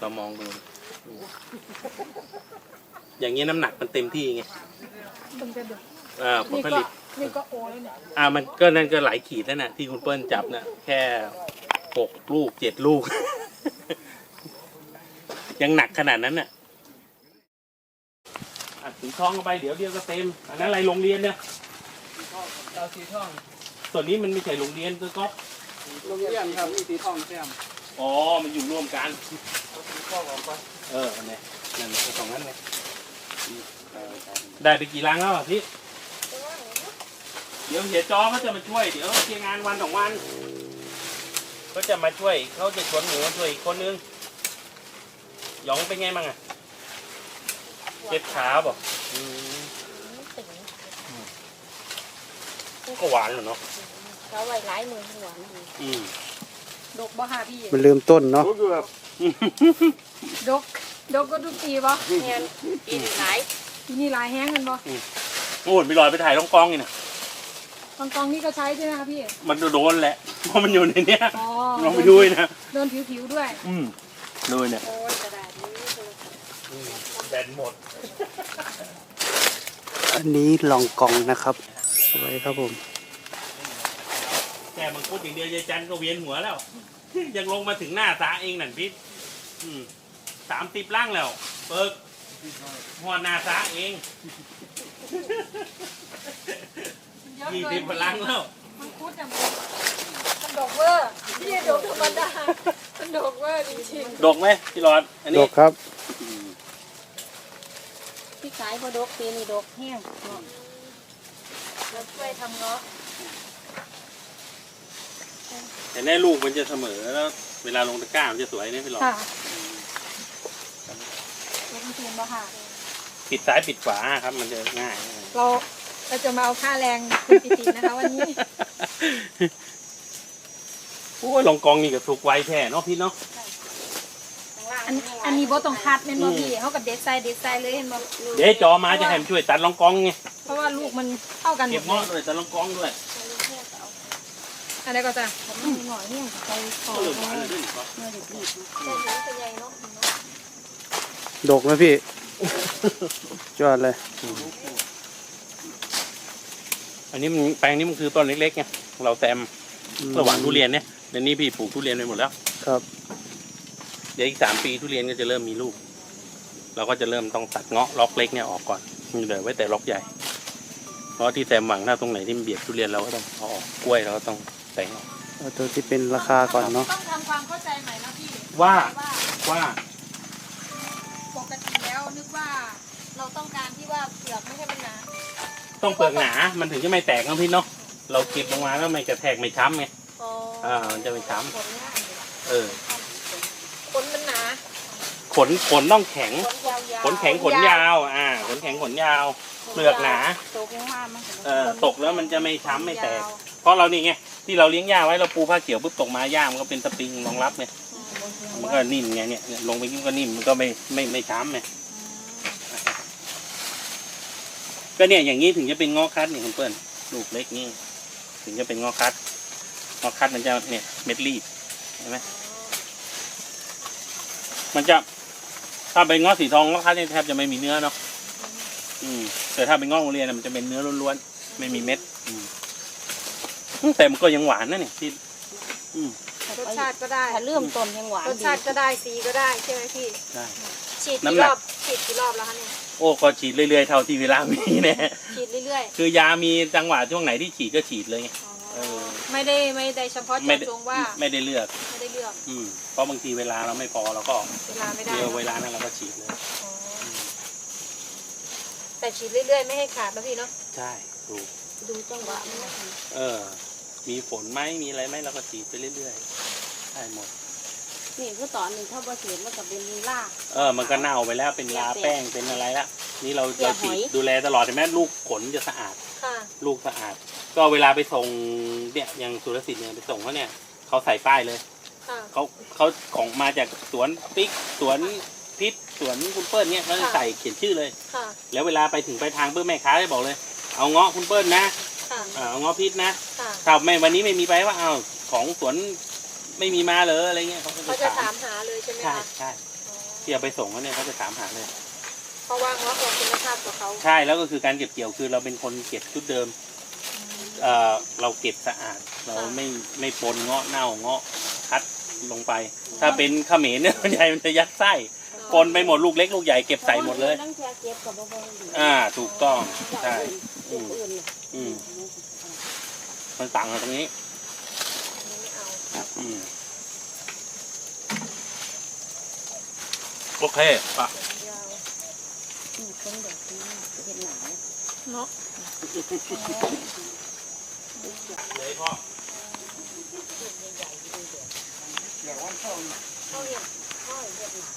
เรามองดู อย่างนี้น้ำหนักมันเต็มที่ไงมันจะดูอ่าผลนี่ผก็ลิต นี่ก็โอแล้วเนี่ยอ่ามันก็นั่นก็หลายขีดแล้วน่ะที่คุณเปิ้ลจับน่ะแค่หกลูกเจ็ดลูก ยังหนักขนาดนั้นน่ะอะถึงท้องเข้าไปเดี๋ยวเดียวก็เต็ม อันนั้นอะไรโรงเรียนเนี่ยเราสีทองส่วนนี้มันไม่ใช่โรงเรียนก็ก๊อฟโรงเรียนครับมีสีทองแซม อ๋อ มันอยู่ร่วมกันเอาสีทองออกไปเออเนี่ยนั่นไอ้สองนั้นเลยได้ไปกี่ลังแล้วอะพี่ เดี๋ยวเสียจอเขาจะมาช่วย เดี๋ยวเคลียร์งานวันสองวันเขาจะมาช่วย เขาจะชวนหมูมาช่วยอีกคนนึง หยองเป็นไงบ้างอะเจ็บขาบอกอืมก็หวานเหรอเนาะเขาไว้หลายมือหัวมันดีอืม ดกบ่ค่ะพี่มันเริ่มต้นเนาะดกดกก็ทุกปีบ่เงินปีนหลายทีนี่หลายแห้งกันบ่โอ้ยไปลอยไปถ่ายล่องกล้องนี่นะกองกองนี่ก็ใช้ใช่ไหมคะพี่มันโดนแหละเพราะมันอยู่ในเนี้ยอ๋อลองไปดูนะโดนผิวๆด้วย อืมดูเนี่ยโอ้ยกระดาษนี้เลยแบนหมดอันนี้ลองกองนะครับ สวยครับผมแค่มังคุดอย่างเดียวยายจันก็เวียนหัวแล้ว ยังลงมาถึงหน้าตาเองนั่นพิษสามสิบล่างแล้ว เปิกหัวหน้าตาเองยี่สิบพลังแล้วมันคุดอะมันมันดกเวอร์พี่ดกธรรมดามันดกเวอร์จริงดกไหมพี่หลอดอันดนี้กครับอืมพี่ขายพอดกปีนี้ดกแห้งเนาะๆเราช่วยทำเงาะ แต่แน่ลูกมันจะเสมอแล้วเวลาลงตะกร้ามันจะสวยเนี่ยพี่หลอดค่ะลงทุนบ่ค่ะ ปิดซ้ายปิดขวาครับ มันจะง่ายเราเราจะมาเอาค่าแรงคุณปิตินะคะวันนี้ โอ้ยลองกองนี่กับถูกไวแท้เนาะพี่เนาะข้างล่างอันอันนี้บ่ต้องคัดแม่นบ่พี่เขากับเด็ดใส่เด็ดใส่เลยเห็นบ่เดี๋ยวจอมาจะให้มันช่วยตัดลองกองไงเพราะว่าลูกมันเท่ากันหมเก็บดเงาะด้วยตัดลองกองด้วย อะไรก็จะมันมีหน่อยเนี่ยไปขอเออหเวานเลยด้วยครับมื่อเด็กดีใส่ถุงเป็นใหญ่เนาะดกนะพี่ยอดเลย อันนี้มันแปลงนี้มันคือต้นเล็กๆไงเราแซมอืมระหว่างทุเรียนเนี่ยเดี๋ยวนี้พี่ปลูกทุเรียนไปหมดแล้ว ครับ เดี๋ยวอีกสามปีทุเรียนก็จะเริ่มมีลูก เราก็จะเริ่มต้องตัดเงาะล็อกเล็กเนี่ยออกก่อนมีเหลือไว้แต่ล็อกใหญ่ เพราะที่แซมหวังถ้าตรงไหนที่มันเบียดทุเรียนเราก็ต้องเอาออกกล้วยเราก็ต้อง แต่งออกเอาตัวที่เป็นราคาก่อนเนาะ ต้องทำความเข้าใจใหม่นะพี่ว่าว่าว่า ปกติแล้วนึกว่าเราต้องการที่ว่าเปลือกไม่ให้มันหนาต้องเปลือกหนา มันถึงจะไม่แตกนะพี่เนาะ เราเก็บลงมาแล้วไม่กระแทกไม่ช้ำไง อ๋ออ่ามันจะไม่ช้ขนง่ายำเออ ขนมันหนาขนขนต้องแข็ง ขนยาวๆขนแข็งขนยาว อ่า ขนแข็งขนยาว เปลือกหนา ตกลงมามันก็เออ ตกแล้วมันจะไม่ช้ำไม่แตก เพราะเรานี่ไง ที่เราเลี้ยงหญ้าไว้เราปูผ้าเขียวปุ๊บตกมาหญ้ามันก็เป็นสปริงรองรับไงมันก็นิ่มไงเนี่ยเนี่ยลงไปยิ่งก็นิ่มมันก็ไม่ไม่ไม่ช้ำไงก็เนี่ยอย่างนี้ถึงจะเป็นงอคัดเนี่ยคุณเปิ้ลลูกเล็กนี่ถึงจะเป็นงอคัดงอคัดมันจะเนี่ยเม็ดรีบเห็นไหมมันจะถ้าเป็นงอสีทองงอคัดเนี่ยแทบจะไม่มีเนื้อเนาะอืมแต่ถ้าเป็นงอโรงเรียนน่ะมันจะเป็นเนื้อล้วนๆไม่มีเม็ด อืม แต่มันก็ยังหวานนะเนี่ยที่อืมรสชาติก็ได้ถ้าเริ่มต้นยังหวานรสดีชาติก็ได้สีก็ได้ใช่ไหมพี่ได้ ฉีดน้ำกี่หนัรก อบฉีดกี่รอบแล้วคะเนี่ยโอ้ก็ฉีดเรื่อยๆเท่าที่เวลามีแน่ฉีดเรื่อยคือยามีจังหวะช่วงไหนที่ฉีดก็ฉีดเลยไงๆเออ ไม่ได้ไม่ได้เฉพาะไม่เจาะได้จงว่าไม่ได้เลือก ไม่ได้เลือกอืมเพราะบางทีเวลาเราไม่พอเราก็เวลาไม่ได้เดียวเวลานั้นเราก็ฉีดเลย อ๋อแต่ฉีดเรื่อยๆ ไม่ให้ขาดนะพี่เนาะใช่ถูกดูจังหวะมันนะเออ มีฝนไหมมีอะไรไหมเราก็ฉีดไปเรื่อยๆใช่หมด นี่คือตอนนี้ถ้าบ่เสียมันก็เป็นลาก เออ มันก็เน่าไปแล้วเป็นลาแป้งเป็นอะไรละนี่เราเกลี่เรายหฉีอดยดูแลตลอดเห็นไหมลูกขนจะสะอาด ค่ะลูกสะอาด ก็เวลาไปส่งเนี่ยอย่างสุรสิทธิ์เนี่ยไปส่งเขาเนี่ยเขาใส่ป้ายเลยค่ะ เขาเขาของมาจากสวนปิ๊กสวนพิษสวนคุณเปิ้ลเนี่ยเขาจะค่ะ ใส่เขียนชื่อเลย ค่ะ แล้วเวลาไปถึงไปลายทางเพื่อแม่ค้าจะบอกเลย เอาเงาะคุณเปิ้ลนะ ค่ะอ่าเอาเงาะพิษนะค่ะถ้าไม่วันนี้ไม่มีไปว่าเอาของสวนไม่มีมาเลยอะไรเงี้ยเขาก็เขาจะจะถาถามมหาเลยใช่ไหมใช่คะใช่ที่เอาไปส่งเขาเนี่ยเขาจะถามหาเลย เพราะว่าเขาเอาคุณภาพของเขาใช่แล้วก็คือการเก็บเกี่ยวคือเราเป็นคนเก็บชุดเดิมเอ่อเราเก็บสะอาด เราไม่ไม่ปนเงาะเน่าเงาะคัดลงไป ถ้าเป็นเขมรเนี่ยมันใหญ่มันจะยัดไส้ปนไปหมดลูกเล็กลูกใหญ่เก็บใส่หมดเลย ตั้งแต่เก็บกับบ่บ่ดีอ่าถูกต้องใช่ลูกอื่นน่ะอืม มันต่างกันตรงนี้ไม่เอาอืมโอเคปะยาวอืมเป็นแบบนี้เห็นหนาวเนาะเลยพ่อเขาเห็นเขาเห็นหนาว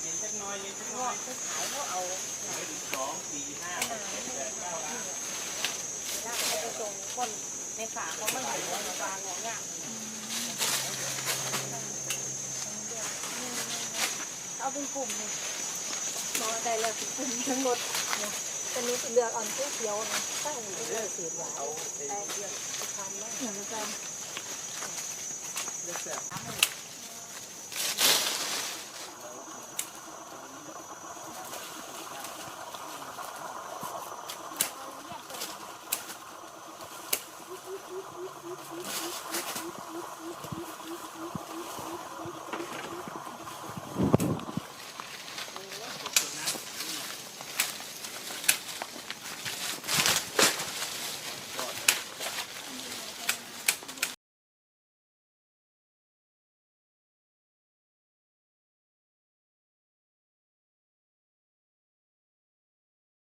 เย็นสักหน้อยเย็นสักหเพน้อราะยเขาขายเขาเอาสองสี่ห้าหกเจ็ดแปดเก้าล้านน้ำเขาไปส่งคน ในฝาเขาไม่เห็นว่ามันวางงอย่างเอาเป็นกลุ่มเลยมองได้แล้วเป็นกลุ่มทั้งหมดอันนี้เลือกเอ่อนเขียวๆนะตั้งอยู่ที่เลือกสีหวานแต่เดียวทำแล้วเหมือนกันเ